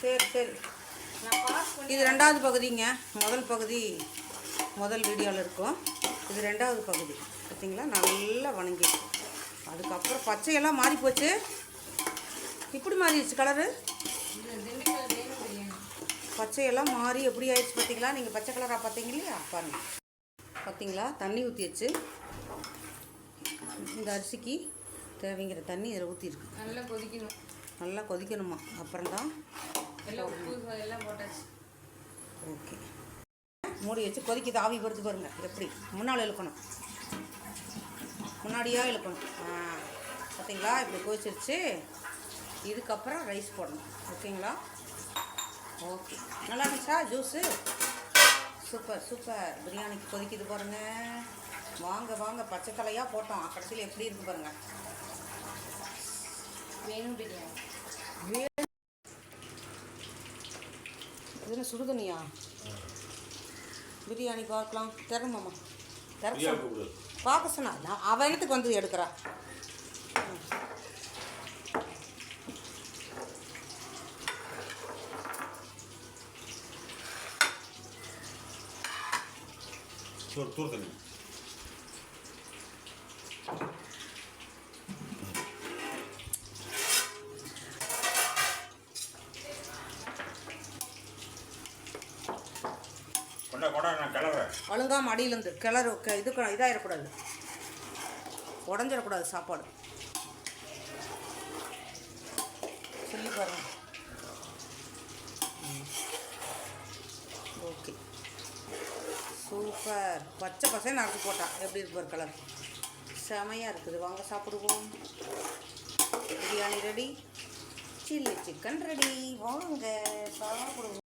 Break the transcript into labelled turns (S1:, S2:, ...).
S1: சரி சரி. இது ரெண்டாவது பகுதிங்க. முதல் பகுதி முதல் வீடியோவில் இருக்கும். இது ரெண்டாவது பகுதி. பார்த்தீங்களா நல்லா வணங்கி அதுக்கப்புறம் பச்சையெல்லாம் மாறி போச்சு. இப்படி மாறிடுச்சு கலரு? பச்சையெல்லாம் மாறி எப்படி ஆயிடுச்சு பார்த்தீங்களா நீங்கள் பச்சை கலராக பார்த்தீங்க இல்லையா? பாருங்க. பார்த்தீங்களா தண்ணி ஊற்றி வச்சு இந்த அரிசிக்கு தேவைங்கிற தண்ணி இதில் ஊற்றிருக்கு
S2: நல்லா கொதிக்கணும்.
S1: நல்லா கொதிக்கணுமா? அப்புறம்தான்.
S2: எல்லாம் உப்பு எல்லாம் போட்டாச்சு.
S1: ஓகே. மூடி வச்சு கொதிக்குது ஆவி பொறுத்து பாருங்க எப்படி? முன்னால் இழுக்கணும். முன்னாடியா இழுக்கணும். ஆ பார்த்தீங்களா இப்படி கொதிச்சிருச்சு. இதுக்கப்புறம் ரைஸ் போடணும். ஓகேங்களா? ஓகே. நல்லா இருந்துச்சா? ஜூஸு? Super super. பிரியாணிக்கு கொதிக்குது பாருங்க. வாங்க வாங்க. பச்சை தலையாக போட்டோம். கடைசியில் எப்படி இருக்கு பாருங்க.
S2: வேணும் பிரியாணி.
S1: இது என்ன சுடுதண்ணியா? பிரியாணி பார்க்கலாம். திறமாம்மா திறக்க பார்க்க சொன்னா நான் அவன் இடத்துக்கு வந்து எடுக்கிறா.
S3: தூர் தூர் தண்ணி. கொண்டா கொண்டா நான்
S1: மடியிலேருந்து கிளறு க- இது இதாகிடக்கூடாது இதாயிடக்கூடாது. உடஞ்சிடக்கூடாது சாப்பாடு. சொல்லி பாருங்க. ஓகே. சூப்பர். பச்சை பசை நடந்து போட்டான். எப்படி இருக்கு பாரு கலர்? செமையாக இருக்குது. வாங்க சாப்பிடுவோம். Biryani ready chilli chicken ready வாங்க சாப்பிடுவோம்.